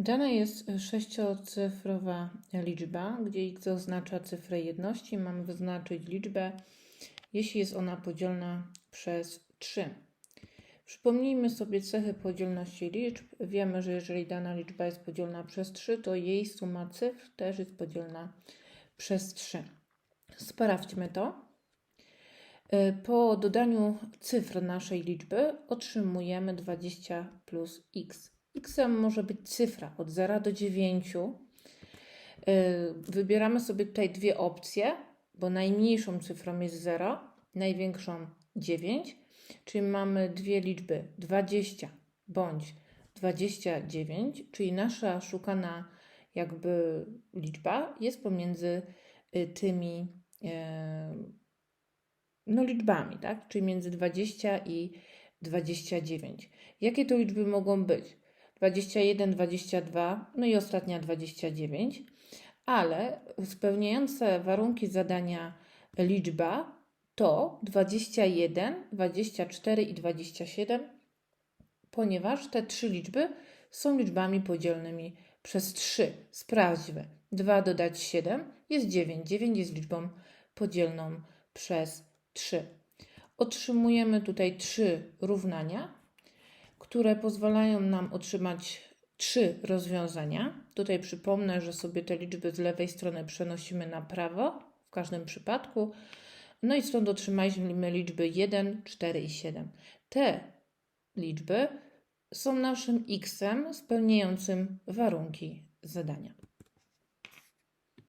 Dana jest sześciocyfrowa liczba, gdzie x oznacza cyfrę jedności. Mamy wyznaczyć liczbę, jeśli jest ona podzielna przez 3. Przypomnijmy sobie cechy podzielności liczb. Wiemy, że jeżeli dana liczba jest podzielna przez 3, to jej suma cyfr też jest podzielna przez 3. Sprawdźmy to. Y, Po dodaniu cyfr naszej liczby otrzymujemy 20 plus x. x może być cyfra od 0 do 9. Y, Wybieramy sobie tutaj dwie opcje, bo najmniejszą cyfrą jest 0, największą 9, czyli mamy dwie liczby 20 bądź 29, czyli nasza szukana jakby liczba jest pomiędzy y, tymi y, no, liczbami, tak? Czyli między 20 i 29. Jakie to liczby mogą być? 21, 22, no i ostatnia 29, ale spełniające warunki zadania liczba to 21, 24 i 27, ponieważ te trzy liczby są liczbami podzielnymi przez 3. Sprawdźmy. 2 dodać 7 jest 9. 9 jest liczbą podzielną przez 3. Otrzymujemy tutaj trzy równania, które pozwalają nam otrzymać trzy rozwiązania. Tutaj przypomnę, że sobie te liczby z lewej strony przenosimy na prawo w każdym przypadku. No i stąd otrzymaliśmy liczby 1, 4 i 7. Te liczby są naszym x spełniającym warunki zadania.